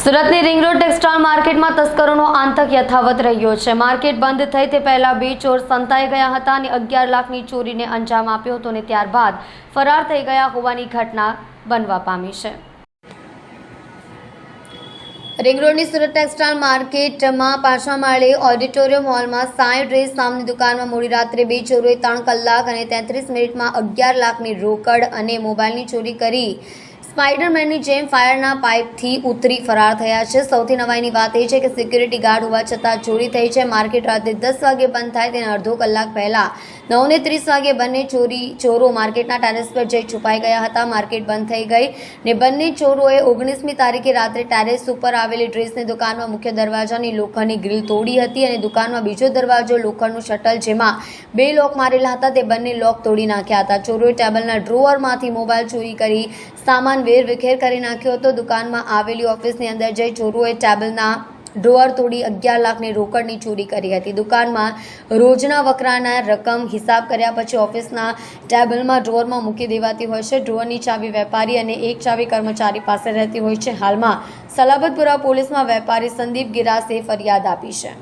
સુરતની ring road textile માર્કેટમાં તસ્કરોનો આંતક યથાવત રહ્યો છે. માર્કેટ બંધ થઈ તે પહેલા બે ચોર સંતાઈ ગયા હતા અને અગિયાર લાખની ચોરીને અંજામ આપ્યો હતો અને ત્યારબાદ ફરાર થઈ ગયા હોવાની ઘટના બનવા પામી છે. રિંગ રોડની સુરત ટેક્સટાઇલ માર્કેટમાં પાછા માળે ઓડિટોરિયમ હોલમાં સાંઈ ડ્રેસ નામની દુકાનમાં મોડી રાત્રે બે ચોરોએ ત્રણ કલાક અને તેત્રીસ મિનિટમાં અગિયાર લાખની રોકડ અને મોબાઈલની ચોરી કરી સ્પાઈડરમેનની જેમ ફાયરના પાઇપથી ઉતરી ફરાર થયા છે. સૌથી નવાઈની વાત એ છે કે સિક્યુરિટી ગાર્ડ હોવા છતાં ચોરી થઈ છે. માર્કેટ રાત્રે દસ વાગે બંધ થાય તેને અડધો કલાક પહેલા નવને ત્રીસ વાગે બંને ચોરી, ચોરો માર્કેટના ટેરેસ પર જઈ છુપાઈ ગયા હતા. માર્કેટ બંધ થઈ ગઈ ને બંને ચોરોએ ઓગણીસમી તારીખે રાત્રે ટેરેસ ઉપર આવેલી ડ્રેસની દુકાનમાં મુખ્ય દરવાજાની લોખંડની ગ્રીલ તોડી હતી અને દુકાનમાં બીજો દરવાજો લોખંડનું શટલ જેમાં બે લોક મારેલા હતા. તે બંને લોક તોડી નાખ્યા હતા. ચોરોએ ટેબલના ડ્રોઅરમાંથી મોબાઈલ ચોરી કરી સામાન વેરવિખેર કરી નાખ્યો હતો. દુકાનમાં આવેલી ઓફિસની અંદર જઈ ચોરોએ ટેબલના ડ્રોઅર તોડી અગિયાર લાખની રોકડની ચોરી કરી હતી. દુકાનમાં રોજના વકરાના રકમ હિસાબ કર્યા પછી ઓફિસના ટેબલમાં ડ્રોઅરમાં મૂકી દેવાતી હોય છે. ડ્રોઅરની ચાવી વેપારી અને એક ચાવી કર્મચારી પાસે રહેતી હોય છે. હાલમાં સલાબતપુરા પોલીસમાં વેપારી સંદીપ ગિરાસે ફરિયાદ આપી છે.